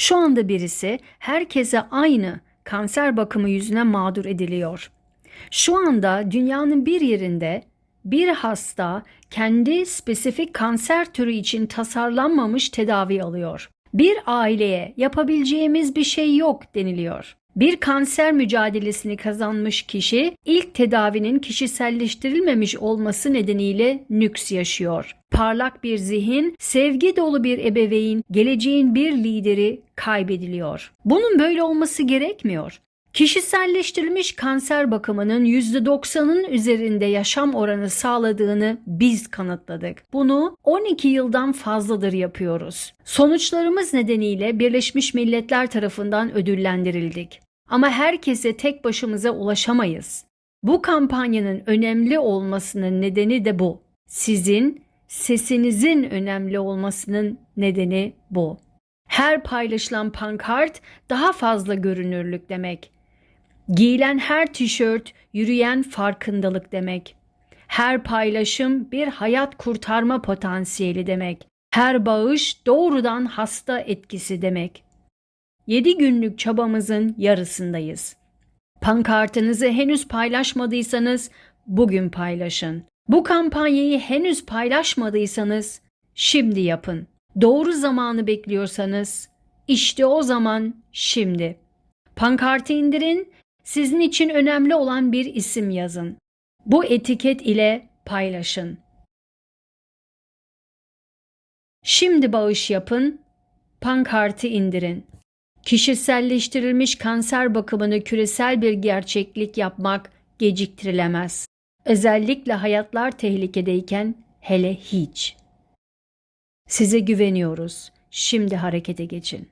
Şu anda birisi herkese aynı kanser bakımı yüzüne mağdur ediliyor. Şu anda dünyanın bir yerinde bir hasta kendi spesifik kanser türü için tasarlanmamış tedavi alıyor. Bir aileye yapabileceğimiz bir şey yok deniliyor. Bir kanser mücadelesini kazanmış kişi ilk tedavinin kişiselleştirilmemiş olması nedeniyle nüks yaşıyor. Parlak bir zihin, sevgi dolu bir ebeveyn, geleceğin bir lideri kaybediliyor. Bunun böyle olması gerekmiyor. Kişiselleştirilmiş kanser bakımının %90'ın üzerinde yaşam oranı sağladığını biz kanıtladık. Bunu 12 yıldan fazladır yapıyoruz. Sonuçlarımız nedeniyle Birleşmiş Milletler tarafından ödüllendirildik. Ama herkese tek başımıza ulaşamayız. Bu kampanyanın önemli olmasının nedeni de bu. Sizin sesinizin önemli olmasının nedeni bu. Her paylaşılan pankart daha fazla görünürlük demek. Giyilen her tişört yürüyen farkındalık demek. Her paylaşım bir hayat kurtarma potansiyeli demek. Her bağış doğrudan hasta etkisi demek. 7 günlük çabamızın yarısındayız. Pankartınızı henüz paylaşmadıysanız bugün paylaşın. Bu kampanyayı henüz paylaşmadıysanız şimdi yapın. Doğru zamanı bekliyorsanız işte o zaman şimdi. Pankartı indirin, sizin için önemli olan bir isim yazın. Bu etiket ile paylaşın. Şimdi bağış yapın, pankartı indirin. Kişiselleştirilmiş kanser bakımını küresel bir gerçeklik yapmak geciktirilemez. Özellikle hayatlar tehlikedeyken hele hiç. Size güveniyoruz. Şimdi harekete geçin.